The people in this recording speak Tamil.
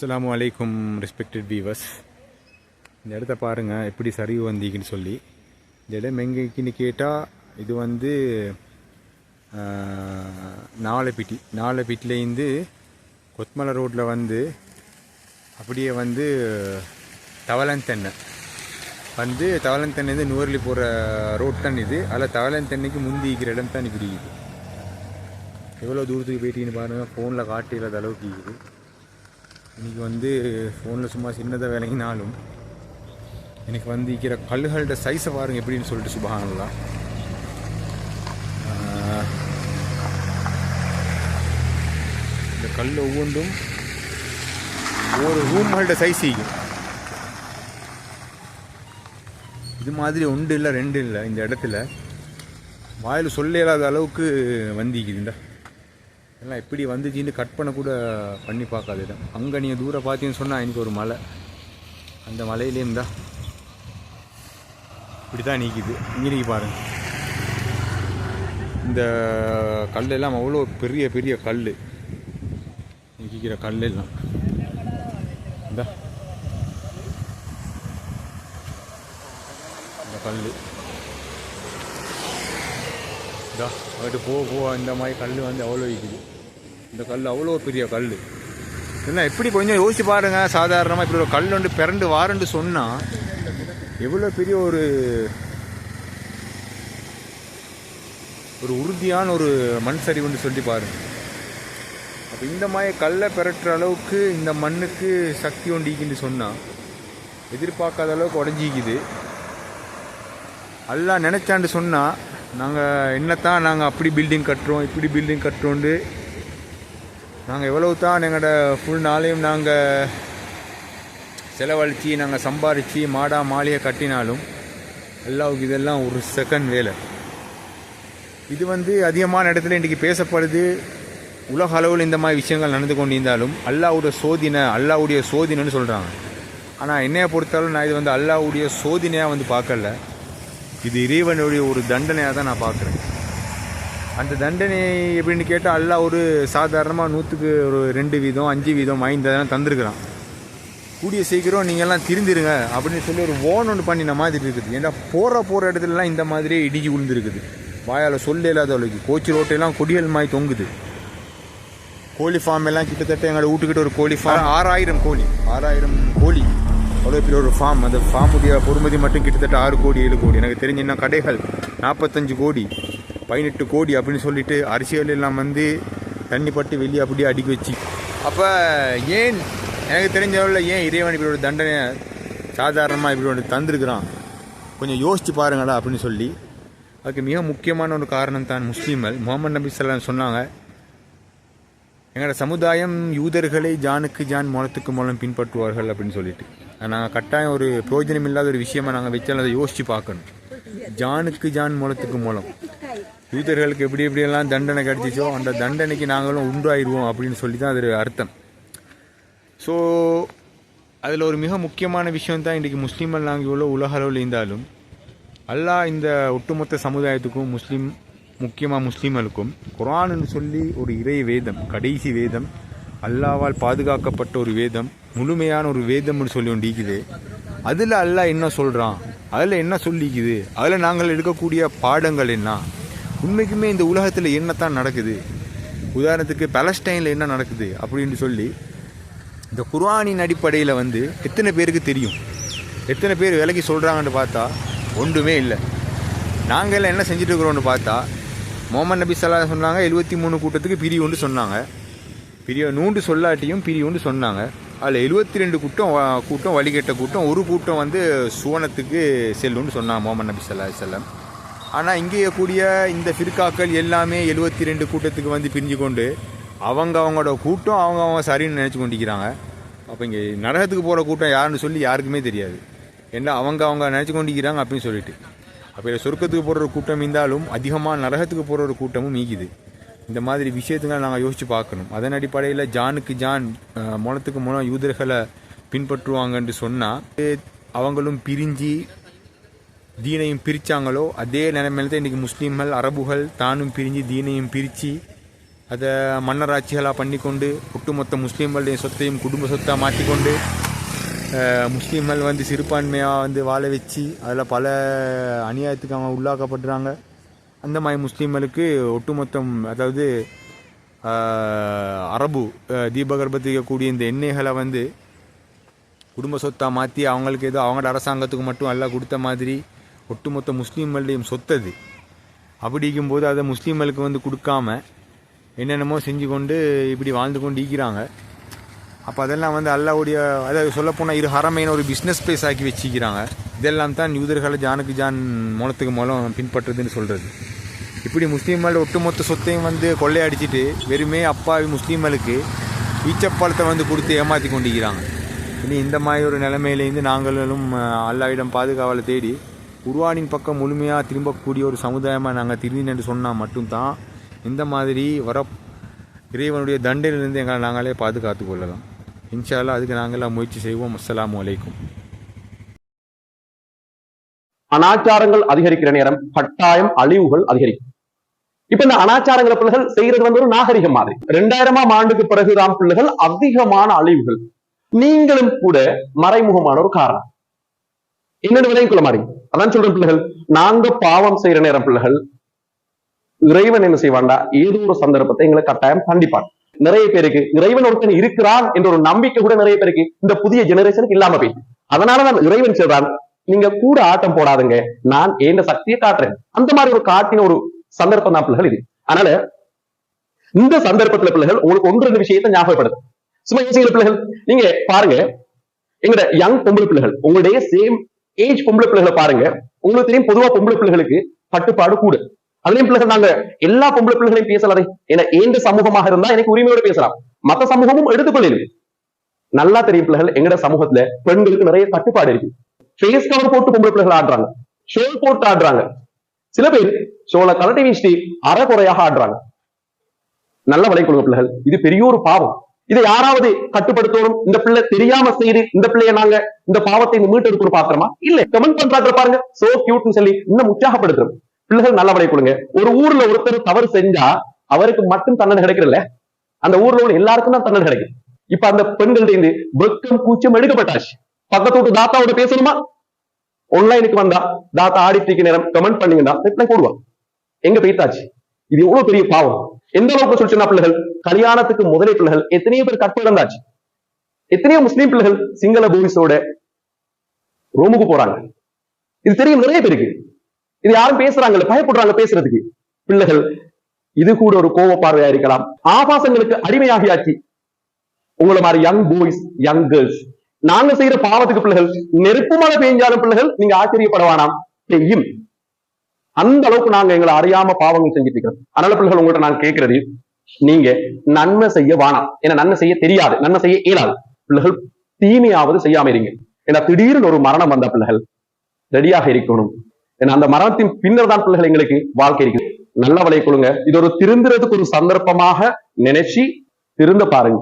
அஸ்லாம் வலைக்கும் ரெஸ்பெக்டட் வீவர்ஸ் இந்த இடத்த பாருங்கள் எப்படி சரிவு வந்தீங்கன்னு சொல்லி. இந்த இடம் எங்கேக்குன்னு கேட்டால் இது வந்து ஆஹ், நாவலப்பிட்டி கொத்மலை ரோட்டில் வந்து அப்படியே வந்து தவளந்தென்னை வந்து தவளந்தென்னைந்து நூறுலி போகிற ரோட் தான் இது. அதில் தவளந்தென்னைக்கு முந்தி இருக்கிற இடம் தான் இப்படி இருக்குது. எவ்வளோ தூரத்துக்கு போயிட்டீங்கன்னு பாருங்கள் ஃபோனில் காட்டில்லாத அளவுக்கு இருக்குது. இன்னைக்கு வந்து ஃபோனில் சும்மா சின்னதாக விளங்கினாலும் எனக்கு வந்து இருக்கிற கல்லுகளோட சைஸை பாருங்க எப்படின்னு சொல்லிட்டு சுபகானலாம் இந்த கல் ஒவ்வொன்றும் ஒரு ரூம்களோட சைஸ் இருக்கும் இது மாதிரி ஒன்று இல்லை ரெண்டு இல்லை இந்த இடத்துல. வாயில் சொல்ல இல்லாத அளவுக்கு வந்திக்குதுண்டா. எல்லாம் எப்படி வந்துச்சின்னு கட் பண்ண கூட பண்ணி பார்க்காது இடம் அங்கே நீங்கள் தூரம் பார்த்தீங்கன்னு சொன்னால் எனக்கு ஒரு மலை. அந்த மலையிலேயும் தான் இப்படி தான் நீக்குது. இங்கே நீக்கி பாருங்க. இந்த கல்லெல்லாம் அவ்வளோ பெரிய பெரிய கல் நீக்கிக்கிற கல்லெல்லாம். இந்த. கல் இதா அங்கிட்டு போக போக இந்த மாதிரி கல் வந்து அவ்வளோ இருக்குது இந்த கல் அவ்வளோ பெரிய கல் என்ன எப்படி கொஞ்சம் யோசிச்சு பாருங்க சாதாரணமாக இப்படி ஒரு கல் வந்து பிறண்டு வாரண்டு சொன்னால் எவ்வளோ பெரிய ஒரு ஒரு உறுதியான ஒரு மண் சரிவுன்னு சொல்லி பாருங்கள் அப்போ இந்த மாதிரி கல்லை பெறட்டுற அளவுக்கு இந்த மண்ணுக்கு சக்தி ஒண்டிக்குன்னு சொன்னால் எதிர்பார்க்காத அளவுக்கு உடஞ்சிக்குது. எல்லாம் நினச்சான்னு சொன்னால் நாங்கள் என்னத்தான் நாங்கள் அப்படி பில்டிங் கட்டுறோம் இப்படி பில்டிங் கட்டுறோண்டு நாங்கள் எவ்வளவு தான் எங்களோட ஃபுல் நாளையும் நாங்கள் செலவழித்து நாங்கள் சம்பாரித்து மாடா மாளிகை கட்டினாலும் எல்லாவுக்கு இதெல்லாம் ஒரு செகண்ட் வேலை. இது வந்து அதிகமான இடத்துல இன்றைக்கி பேசப்படுது. உலக அளவில் இந்த மாதிரி விஷயங்கள் நடந்து கொண்டிருந்தாலும் அல்லாவுடைய சோதினை அல்லாவுடைய சோதினைன்னு சொல்கிறாங்க ஆனால் என்னையை பொறுத்தாலும் நான் இது வந்து அல்லாவுடைய சோதினையாக வந்து பார்க்கல. இது இறைவனுடைய ஒரு தண்டனையாக தான் நான் பார்க்குறேன். அந்த தண்டனை எப்படின்னு கேட்டால் எல்லாம் ஒரு சாதாரணமாக நூற்றுக்கு ஒரு ரெண்டு வீதம் அஞ்சு வீதம் ஐந்து தந்திருக்கிறான். கூடிய சீக்கிரம் நீங்கள்லாம் திருந்திருங்க அப்படின்னு சொல்லி ஒரு ஓன் ஒன்று பண்ணின மாதிரி இருக்குது. ஏன்னா போகிற போகிற இடத்துலலாம் இந்த மாதிரியே இடிஞ்சு விழுந்துருக்குது. வாயால் சொல்ல இல்லாத அளவுக்கு கோச்சி ரோட்டையெல்லாம் கொடியல் மாதிரி தொங்குது. கோழி ஃபார்ம் எல்லாம் கிட்டத்தட்ட எங்களோட வீட்டுக்கிட்ட ஒரு கோழி ஃபார்ம் ஆறாயிரம் கோழி ஆறாயிரம் கோழி. அவ்வளோ பெரிய ஒரு ஃபார்ம் அந்த ஃபார்முடைய பொறுமதி மட்டும் கிட்டத்தட்ட ஆறு கோடி ஏழு கோடி. எனக்கு தெரிஞ்ச இன்னும் கடைகள் நாற்பத்தஞ்சு கோடி பதினெட்டு கோடி அப்படின்னு சொல்லிட்டு அரிசிகள் எல்லாம் வந்து தண்ணி பட்டு வெளியே அப்படியே அடிக்க வச்சு. அப்போ ஏன் எனக்கு தெரிஞ்ச அளவில் ஏன் இறைவன் இப்படி ஒரு தண்டனை சாதாரணமாக இப்படி ஒன்று தந்திருக்கிறான்? கொஞ்சம் யோசித்து பாருங்களா அப்படின்னு சொல்லி. அதுக்கு மிக முக்கியமான ஒரு காரணம் தான் முஸ்லீம்கள். முகமது நபி ஸல்லல்லாஹு சொன்னாங்க எங்களோட சமுதாயம் யூதர்களை ஜானுக்கு ஜான் மூலத்துக்கு மூலம் பின்பற்றுவார்கள் அப்படின்னு சொல்லிட்டு. நாங்கள் கட்டாயம் ஒரு பிரயோஜனம் இல்லாத ஒரு விஷயமா நாங்கள் வச்சாலும் அதை யோசித்து பார்க்கணும். ஜானுக்கு ஜான் மூலத்துக்கு மூலம். யூதர்களுக்கு எப்படி எப்படியெல்லாம் தண்டனை கிடைச்சிச்சோ அந்த தண்டனைக்கு நாங்களும் உண்டாயிருவோம் அப்படின்னு சொல்லி தான் அது அர்த்தம். ஸோ அதில் ஒரு மிக முக்கியமான விஷயம் தான் இன்றைக்கி முஸ்லீம்கள் நாங்கள் இவ்வளோ உலக அளவில் இருந்தாலும் அல்லாஹ் இந்த ஒட்டுமொத்த சமுதாயத்துக்கும் முஸ்லீம் முக்கியமாக முஸ்லீம்களுக்கும் குரான்னு சொல்லி ஒரு இறை வேதம் கடைசி வேதம் அல்லாவால் பாதுகாக்கப்பட்ட ஒரு வேதம் முழுமையான ஒரு வேதம்னு சொல்லி ஒன்று அதில் அல்லாஹ் என்ன சொல்கிறான் அதில் என்ன சொல்லிக்குது? அதில் நாங்கள் எடுக்கக்கூடிய பாடங்கள் என்ன? உண்மைக்குமே இந்த உலகத்தில் என்னத்தான் நடக்குது? உதாரணத்துக்கு பலஸ்டைனில் என்ன நடக்குது? அப்படின்னு சொல்லி இந்த குர்ஆனின் அடிப்படையில் வந்து எத்தனை பேருக்கு தெரியும்? எத்தனை பேர் விலைக்கு சொல்கிறாங்கன்னு பார்த்தா ஒன்றுமே இல்லை. நாங்கள் என்ன செஞ்சுட்டு இருக்கிறோம்னு பார்த்தா முகமது நபி சல்லா சொன்னாங்க எழுபத்தி மூணு கூட்டத்துக்கு பிரிவுன்னு சொன்னாங்க. பிரிய நூண்டு சொல்லாட்டியும் பிரிவுன்னு சொன்னாங்க. அதில் எழுபத்தி ரெண்டு கூட்டம் கூட்டம் வழிகட்ட கூட்டம் ஒரு கூட்டம் வந்து சுவனத்துக்கு செல்லும்னு சொன்னாங்க முகமது நபி சல்லா செல்லம் ஆனால் இங்கே கூடிய இந்த ஃபிர்காக்கள் எல்லாமே எழுபத்தி ரெண்டு கூட்டத்துக்கு வந்து பிரிஞ்சு கொண்டு அவங்க அவங்களோட கூட்டம் அவங்க அவங்க சரின்னு நினச்சி கொண்டிருக்கிறாங்க. அப்போ இங்கே நரகத்துக்கு போகிற கூட்டம் யாருன்னு சொல்லி யாருக்குமே தெரியாது. ஏன்னா அவங்க அவங்க நினச்சி கொண்டிருக்கிறாங்க அப்படின்னு சொல்லிட்டு. அப்போ சொர்க்கத்துக்கு போகிற ஒரு கூட்டம் இருந்தாலும் அதிகமாக நரகத்துக்கு போகிற ஒரு கூட்டமும் மீக்குது இந்த மாதிரி விஷயத்துங்களை நாங்கள் யோசித்து பார்க்கணும். அதன் அடிப்படையில் ஜானுக்கு ஜான் அஹ், முளத்துக்கு யூதர்களை பின்பற்றுவாங்கன்னு சொன்னால் அவங்களும் பிரிஞ்சு தீனையும் பிரித்தாங்களோ அதே நிலைமையில தான் இன்றைக்கி முஸ்லீம்கள் அரபுகள் தானும் பிரிஞ்சு தீனையும் பிரித்து அதை மன்னராட்சிகளாக பண்ணிக்கொண்டு ஒட்டுமொத்த முஸ்லீம்களுடைய சொத்தையும் குடும்ப சொத்தாக மாற்றிக்கொண்டு முஸ்லீம்கள் வந்து சிறுபான்மையாக வந்து வாழ வச்சு அதில் பல அநியாயத்துக்கு அவங்க உள்ளாக்கப்படுறாங்க. அந்த மாதிரி முஸ்லீம்களுக்கு ஒட்டுமொத்தம் அதாவது அரபு அஹ், இந்த எண்ணெய்களை வந்து குடும்ப சொத்தாக மாற்றி அவங்களுக்கு ஏதோ அவங்களோட அரசாங்கத்துக்கு மட்டும் எல்லாம் கொடுத்த மாதிரி ஒட்டுமொத்த முஸ்லீம்களுடையும் சொத்தது. அப்படிங்கும்போது அதை முஸ்லீம்களுக்கு வந்து கொடுக்காம என்னென்னமோ செஞ்சு கொண்டு இப்படி வாழ்ந்து கொண்டு ஈக்கிறாங்க அப்போ அதெல்லாம் வந்து அல்லாவுடைய அதாவது சொல்லப்போனால் இரு ஹரமைன ஒரு பிஸ்னஸ் பிளேஸ் ஆக்கி வச்சுக்கிறாங்க. இதெல்லாம் தான் யூதர்களை ஜானுக்கு ஜான் மூலத்துக்கு மூலம் பின்பற்றுறதுன்னு சொல்கிறது இப்படி முஸ்லீம்களோட ஒட்டுமொத்த சொத்தையும் வந்து கொள்ளையடிச்சிட்டு வெறுமே அப்பாவி முஸ்லீம்களுக்கு ஈச்சப்பாலத்தை வந்து கொடுத்து ஏமாற்றி கொண்டிருக்கிறாங்க. இனி இந்த மாதிரி ஒரு நிலைமையிலேருந்து நாங்களும் அல்லாவிடம் பாதுகாவலை தேடி குர்ஆனின் பக்கம் முழுமையாக திரும்பக்கூடிய ஒரு சமுதாயமாக நாங்கள் திரும்பின்னு என்று சொன்னால் மட்டும்தான் இந்த மாதிரி வர இறைவனுடைய தண்டையிலிருந்து எங்களை நாங்களே பாதுகாத்து கொள்ளலாம். இன்ஷால்லா அதுக்கு நாங்களாம் முயற்சி செய்வோம். அஸ்லாம் வலைக்கும் அனாச்சாரங்கள் அதிகரிக்கிற நேரம் கட்டாயம் அழிவுகள் அதிகரிக்கும். இப்ப இந்த அனாச்சாரங்களை பிள்ளைகள் செய்யறது வந்து ஒரு நாகரிகம் மாதிரி. ரெண்டாயிரமாம் ஆண்டுக்கு பிறகுதான் பிள்ளைகள் அதிகமான அழிவுகள். நீங்களும் கூட மறைமுகமான ஒரு காரணம். என்னென்னு விலையும் கொள்ள மாறீங்க அதான் சொல்றேன் பிள்ளைகள் நாங்க பாவம் செய்யற நேரம் பிள்ளைகள் இறைவன் என்ன செய்வாண்டா ஏதோ ஒரு சந்தர்ப்பத்தை எங்களை கட்டாயம் கண்டிப்பான். நிறைய பேருக்கு இறைவன் ஒருத்தன் இருக்கிறான் என்ற ஒரு நம்பிக்கை கூட நிறைய பேருக்கு இந்த புதிய ஜெனரேஷனுக்கு இல்லாம போயிடுது அதனாலதான் இறைவன் சொல்றான் நீங்க கூட ஆட்டம் போடாதுங்க நான் ஏந்த சக்தியை காட்டுறேன். அந்த மாதிரி ஒரு காட்டின ஒரு சந்தர்ப்பம் தான் பிள்ளைகள் இது. அதனால இந்த சந்தர்ப்பத்துல பிள்ளைகள் உங்களுக்கு ஒன்று ரெண்டு விஷயத்தை ஞாபகப்படுது சும்மா யோசிக்கிற பிள்ளைகள் நீங்க பாருங்க எங்கட யங் பொம்பளை பிள்ளைகள் உங்களுடைய சேம் ஏஜ் பொம்பளை பிள்ளைகளை பாருங்க உங்களுக்கு தெரியும் பொதுவா பொம்பளை பிள்ளைகளுக்கு கட்டுப்பாடு கூட. அதுலயும் பிள்ளைகள் நாங்க எல்லா பொம்பளை பிள்ளைகளையும் பேசலாதே. என ஏந்த சமூகமாக இருந்தா எனக்கு உரிமையோட பேசலாம். மத்த சமூகமும் எடுத்துக்கொள்ளிடும். நல்லா தெரியும் பிள்ளைகள் எங்கட சமூகத்துல பெண்களுக்கு நிறைய கட்டுப்பாடு இருக்கு. ஃபேஸ் கவர் போட்டு பொம்பளை பிள்ளைகள் ஆடுறாங்க. ஷோல் போட்டு ஆடுறாங்க. சில பேர் ஷோல கலட்டி வீசிட்டு அறகுறையாக ஆடுறாங்க. நல்ல விலை கொடுங்க பிள்ளைகள். இது பெரிய ஒரு பாவம். இதை யாராவது கட்டுப்படுத்தணும்? இந்த பிள்ளை தெரியாம செய்து இந்த பிள்ளைய நாங்க இந்த பாவத்தை மீட்டு எடுக்கணும் பாத்திரமா? இல்ல. கமெண்ட் பண்றாங்க பாருங்க. சோ கியூட்னு சொல்லி இன்னும் உற்சாகப்படுத்துறோம். பிள்ளைகள் நல்லா விலை கொடுங்க. ஒரு ஊர்ல ஒருத்தர் தவறு செஞ்சா அவருக்கு மட்டும் தண்டனை கிடைக்கிறல்ல அந்த ஊர்ல உள்ள எல்லாருக்கும் தான் தண்டனை கிடைக்கும். இப்ப அந்த பெண்கள்ட்ட இருந்து வெக்கம் கூச்சம் எடுக்கப்பட்டாச்சு. பக்கத்து வீட்டு தாத்தாவோட பேசணுமா? ஒன்லைனுக்கு வந்தா தாத்தா ஆடிட்டு நேரம் கமெண்ட் பண்ணீங்கன்னா ரிப்ளை போடுவான். எங்க போயிட்டாச்சு? இது எவ்வளவு பெரிய பாவம். எந்த அளவுக்கு சொல்லிச்சுன்னா பிள்ளைகள் கல்யாணத்துக்கு முதலே பிள்ளைகள் எத்தனையோ பேர் கற்பு இழந்தாச்சு. எத்தனையோ முஸ்லீம் பிள்ளைகள் சிங்கள போலீஸோட ரோமுக்கு போறாங்க. இது தெரியும் நிறைய பேருக்கு. இது யாரும் பேசுறாங்கல்ல? பயப்படுறாங்க பேசுறதுக்கு. பிள்ளைகள் இது கூட ஒரு கோப பார்வையா இருக்கலாம். ஆபாசங்களுக்கு அடிமையாகியாச்சு. உங்களை மாதிரி யங் பாய்ஸ் யங் கேர்ள்ஸ் நாங்க செய்யற பாவத்துக்கு பிள்ளைகள் நெருப்பு மழை பெய்ஞ்சாலும் பிள்ளைகள் நீங்க ஆச்சரியப்பட பெய்யும் அந்த அளவுக்கு நாங்க எங்களை அறியாம பாவங்கள் செஞ்சுட்டு இருக்கிறோம். அதனால பிள்ளைகள் உங்கள்ட்ட நான் கேட்கறது நீங்க நன்மை செய்ய வானாம் ஏன்னா நன்மை செய்ய தெரியாது. நன்மை செய்ய இயலாது. பிள்ளைகள் தீமையாவது செய்யாம இருங்க. ஏன்னா திடீர்னு ஒரு மரணம் வந்த பிள்ளைகள் ரெடியாக இருக்கணும். ஏன்னா அந்த மரணத்தின் பின்னர் தான் பிள்ளைகள் எங்களுக்கு வாழ்க்கை இருக்குது. நல்ல வலை கொடுங்க. இது ஒரு திருந்துறதுக்கு ஒரு சந்தர்ப்பமாக நினைச்சு திருந்த பாருங்க.